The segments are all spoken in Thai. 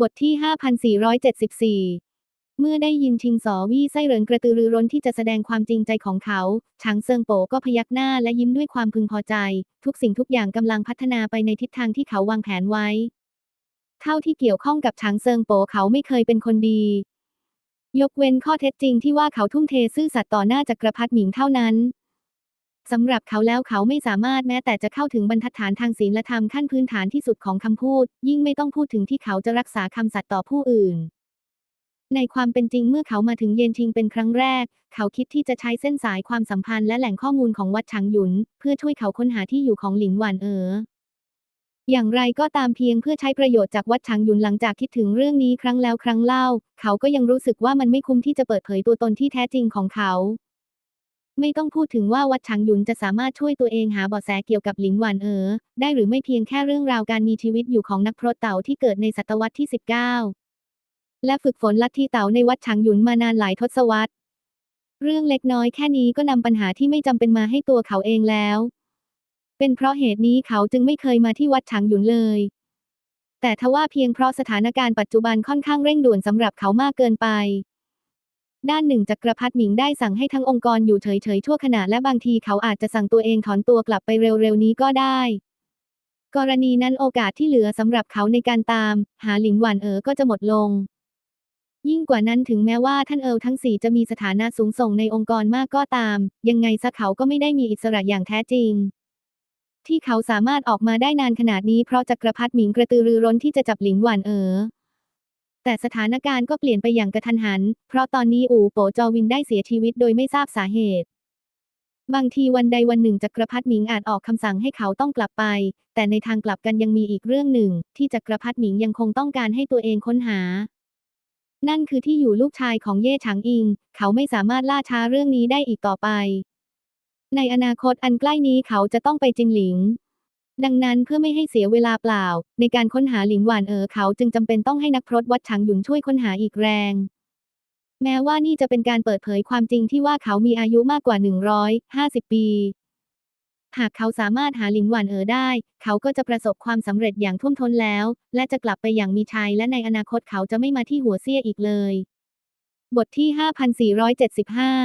บทที่ 5474 เมื่อได้ยินชิงสอวี่ไส้เรินกระตือรือร้นที่จะแสดงความจริงใจของเขาฉางเซิงโปก็พยักหน้าและยิ้มด้วยความพึงพอใจ ทุกสิ่งทุกอย่างกำลังพัฒนาไปในทิศทางที่เขาวางแผนไว้ เท่าที่เกี่ยวข้องกับฉางเซิงโปเขาไม่เคยเป็นคนดี ยกเว้นข้อเท็จจริงที่ว่าเขาทุ่มเทซื่อสัตย์ต่อหน้าจักรพรรดิหมิงเท่านั้น สำหรับเขาแล้วเขาไม่สามารถแม้แต่จะเข้าถึงบรรทัดฐานทางศีลธรรมขั้นพื้นฐานที่สุดของคำพูด ยิ่งไม่ต้องพูดถึงที่เขาจะรักษาคำสัตย์ต่อผู้อื่น ในความเป็นจริงเมื่อเขามาถึงเยนชิงเป็นครั้งแรก เขาคิดที่จะใช้เส้นสายความสัมพันธ์และแหล่งข้อมูลของวัดฉางหยุน เพื่อช่วยเขาค้นหาที่อยู่ของหลินหวานเอ๋ออย่างไรก็ตามเพียงเพื่อใช้ประโยชน์จากวัดฉางหยุนหลังจากคิดถึงเรื่องนี้ครั้งแล้วครั้งเล่า เขาก็ยังรู้สึกว่ามันไม่คุ้มที่จะเปิดเผยตัวตนที่แท้จริงของเขา ไม่ต้องพูดถึงว่าวัดฉางหยุนจะสามารถช่วยตัวเองหาเบาะแสเกี่ยวกับหลินหวานเอ๋อได้หรือไม่เพียงแค่เรื่องราวการมีชีวิตอยู่ของนักพรตเต่าที่เกิดในศตวรรษที่ 19 และฝึกฝนลัทธิเต่าในวัดฉางหยุนมานานหลายทศวรรษ เรื่องเล็กน้อยแค่นี้ก็นำปัญหาที่ไม่จำเป็นมาให้ตัวเขาเองแล้ว เป็นเพราะเหตุนี้เขาจึงไม่เคยมาที่วัดฉางหยุนเลย แต่ทว่าเพียงเพราะสถานการณ์ปัจจุบันค่อนข้างเร่งด่วนสำหรับเขามากเกินไป ด้านหนึ่งจักรพรรดิหมิงได้สั่งให้ทั้งองค์กรอยู่เฉยๆชั่วขณะและบางทีเขาอาจจะสั่งตัวเองถอนตัวกลับไปเร็วๆนี้ก็ได้ กรณีนั้นโอกาสที่เหลือสำหรับเขาในการตาม หาหลินหวานเอ๋อก็จะหมดลง ยิ่งกว่านั้นถึงแม้ว่าท่านเอิลทั้งสี่จะมีสถานะสูงส่งในองค์กรมากก็ตาม ยังไงซะเขาก็ไม่ได้มีอิสระอย่างแท้จริงที่เขาสามารถออกมาได้นานขนาดนี้เพราะจักรพรรดิหมิงกระตือรือร้นที่จะจับหลินหวานเอ๋อ แต่สถานการณ์ก็เปลี่ยนไปอย่างกระทันหัน เพราะตอนนี้อู่โปจอวินได้เสียชีวิตโดยไม่ทราบสาเหตุ บางทีวันใดวันหนึ่งจักรพรรดิหมิงอาจออกคำสั่งให้เขาต้องกลับไป แต่ในทางกลับกันยังมีอีกเรื่องหนึ่ง ที่จักรพรรดิหมิงยังคงต้องการให้ตัวเองค้นหา นั่นคือที่อยู่ลูกชายของเย่ฉางอิง เขาไม่สามารถล่าช้าเรื่องนี้ได้อีกต่อไป ในอนาคตอันใกล้นี้เขาจะต้องไปจิงหลิง ดังนั้นเพื่อไม่ให้เสียเวลาเปล่า ในการค้นหาหลินหวานเอ๋อเขาจึงจำเป็นต้องให้นักพรตวัดฉางหยุนช่วยค้นหาอีกแรง แม้ว่านี่จะเป็นการเปิดเผยความจริงที่ว่าเขามีอายุมากกว่า 150 ปี หากเขาสามารถหาหลินหวานเอ๋อได้ เขาก็จะประสบความสำเร็จอย่างท่วมท้นแล้ว และจะกลับไปอย่างมีชัยและในอนาคตเขาจะไม่มาที่หัวเซียอีกเลย บทที่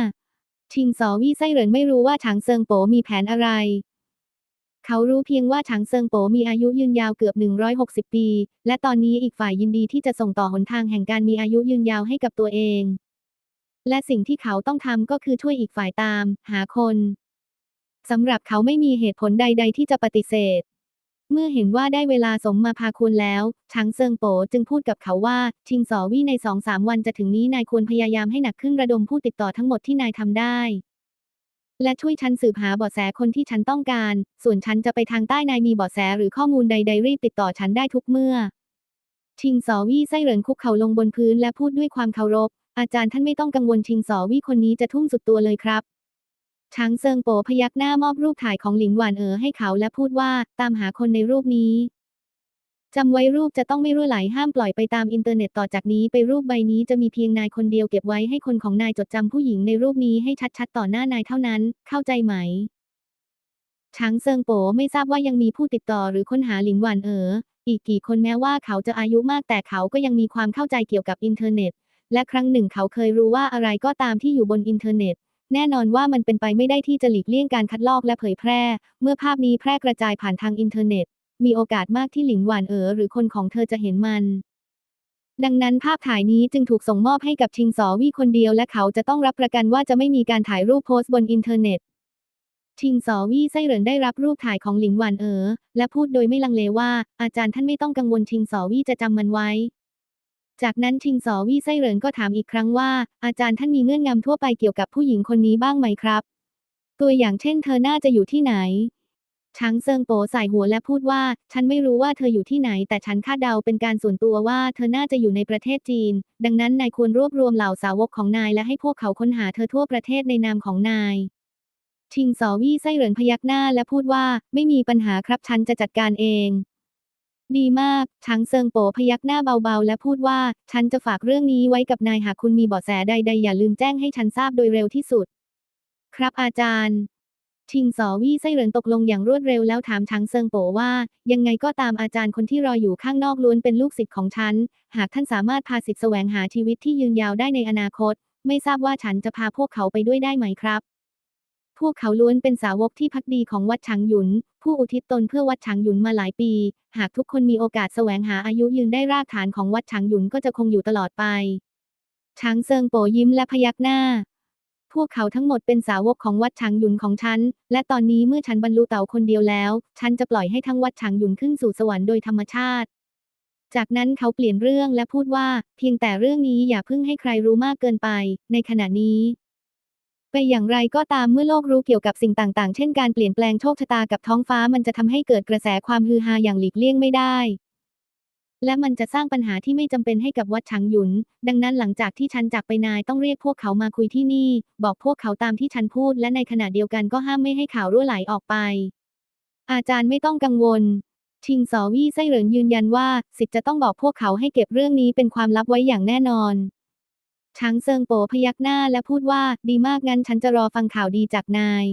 5475ชิงซอวี่ไส้เหรินไม่รู้ว่าฉางเซิงโปมีแผนอะไร เขารู้เพียงว่าฉางเซิงโปมีอายุยืนยาวเกือบ 160 ปี และตอนนี้อีกฝ่ายยินดีที่จะส่งต่อหนทางแห่งการมีอายุยืนยาวให้กับตัวเอง และสิ่งที่เขาต้องทำก็คือช่วยอีกฝ่ายตาม หาคนสำหรับเขาไม่มีเหตุผลใด ๆ ที่จะปฏิเสธ เมื่อเห็นว่าได้เวลาสมมาพาคุณแล้วชางเซิงโปจึงพูดกับเขาว่า ชิงสอวี่ในสองสามวันจะถึงนี้นายควรพยายามให้หนักขึ้นระดมผู้ติดต่อทั้งหมดที่นายทำได้ และช่วยฉันสืบหาเบาะแสคนที่ฉันต้องการ ส่วนฉันจะไปทางใต้นายมีเบาะแสหรือข้อมูลใดๆรีบติดต่อฉันได้ทุกเมื่อ ชิงสอวี่ไส้เหรินคุกเข่าลงบนพื้นและพูดด้วยความเคารพ อาจารย์ท่านไม่ต้องกังวลชิงสอวี่คนนี้จะทุ่มสุดตัวเลยครับช้างเซิงโปพยักหน้ามอบรูปถ่ายของหลินหวานเอ๋อให้เขาและพูดว่าตามหาคนในรูปนี้ จำไว้รูปจะต้องไม่รั่วไหลห้ามปล่อยไปตามอินเทอร์เน็ตต่อจากนี้ไปรูปใบนี้จะมีเพียงนายคนเดียวเก็บไว้ให้คนของนายจดจำผู้หญิงในรูปนี้ให้ชัดๆ ต่อหน้านายเท่านั้น เข้าใจไหมช้างเซิงโปไม่ทราบว่ายังมีผู้ติดต่อหรือค้นหาหลินหวานเอ๋ออีกกี่คนแม้ว่าเขาจะอายุมากแต่เขาก็ยังมีความเข้าใจเกี่ยวกับอินเทอร์เน็ต และครั้งหนึ่งเขาเคยรู้ว่าอะไรก็ตามที่อยู่บนอินเทอร์เน็ต แน่นอนว่ามันเป็นไปไม่ได้ที่จะหลีกเลี่ยงการคัดลอกและเผยแพร่ เมื่อภาพนี้แพร่กระจายผ่านทางอินเทอร์เน็ต มีโอกาสมากที่หลินหวานเอ๋อหรือคนของเธอจะเห็นมัน ดังนั้นภาพถ่ายนี้จึงถูกส่งมอบให้กับชิงซอวี่คนเดียวและเขาจะต้องรับประกันว่าจะไม่มีการถ่ายรูปโพสต์บนอินเทอร์เน็ต ชิงซอวี่ไส้เหรินได้รับรูปถ่ายของหลินหวานเอ๋อและพูดโดยไม่ลังเลว่า อาจารย์ท่านไม่ต้องกังวลชิงซอวี่จะจำมันไว้จากนั้นชิงซอวี่ไส้เหรินก็ถามอีกครั้งว่า อาจารย์ท่านมีเงื่อนงำทั่วไปเกี่ยวกับผู้หญิงคนนี้บ้างไหมครับ ตัวอย่างเช่นเธอน่าจะอยู่ที่ไหน ช้างเซิงโปใส่หัวและพูดว่า ฉันไม่รู้ว่าเธออยู่ที่ไหน แต่ฉันคาดเดาเป็นการส่วนตัวว่าเธอน่าจะอยู่ในประเทศจีน ดังนั้นนายควรรวบรวมเหล่าสาวกของนายและให้พวกเขาค้นหาเธอทั่วประเทศในนามของนายชิงซอวี่ไส้เหรินพยักหน้าและพูดว่า ไม่มีปัญหาครับฉันจะจัดการเอง ดีมากช้างเซิงโปพยักหน้าเบาๆ และพูดว่า ฉันจะฝากเรื่องนี้ไว้กับนายหากคุณมีเบาะแสใดๆ อย่าลืมแจ้งให้ฉันทราบโดยเร็วที่สุด ครับอาจารย์ ชิงซอวี่ไส้เหรินตกลงอย่างรวดเร็วแล้วถามช้างเซิงโปว่า ยังไงก็ตามอาจารย์คนที่รออยู่ข้างนอกล้วนเป็นลูกศิษย์ของฉัน หากท่านสามารถพาศิษย์แสวงหาชีวิตที่ยืนยาวได้ในอนาคต ไม่ทราบว่าฉันจะพาพวกเขาไปด้วยได้ไหมครับ พวกเขาล้วนเป็นสาวกที่พักดีของวัดฉางหยุน ผู้อุทิศตนเพื่อวัดฉางหยุนมาหลายปี หากทุกคนมีโอกาสแสวงหาอายุยืนได้รากฐานของวัดฉางหยุนก็จะคงอยู่ตลอดไปช้างเซิงโปยิ้มและพยักหน้า พวกเขาทั้งหมดเป็นสาวกของวัดฉางหยุนของฉัน และตอนนี้เมื่อฉันบรรลุเต่าคนเดียวแล้ว ฉันจะปล่อยให้ทั้งวัดฉางหยุนขึ้นสู่สวรรค์โดยธรรมชาติ จากนั้นเขาเปลี่ยนเรื่องและพูดว่า เพียงแต่เรื่องนี้อย่าเพิ่งให้ใครรู้มากเกินไป ในขณะนี้ไปอย่างไรก็ตามเมื่อโลกรู้เกี่ยวกับสิ่งต่าง ๆ เช่นการเปลี่ยนแปลงโชคชะตากับท้องฟ้ามันจะทำให้เกิดกระแสความฮือฮาอย่างหลีกเลี่ยงไม่ได้ และมันจะสร้างปัญหาที่ไม่จำเป็นให้กับวัดฉางหยุน ดังนั้นหลังจากที่ฉันจากไปนายต้องเรียกพวกเขามาคุยที่นี่ บอกพวกเขาตามที่ฉันพูด และในขณะเดียวกันก็ห้ามไม่ให้ข่าวรั่วไหลออกไป อาจารย์ไม่ต้องกังวล ชิงซอวี่ไส้เหรินยืนยันว่า สิทธิ์จะต้องบอกพวกเขาให้เก็บเรื่องนี้เป็นความลับไว้อย่างแน่นอนช้างเซิงโปพยักหน้าและพูดว่า ดีมากงั้นฉันจะรอฟังข่าวดีจากนาย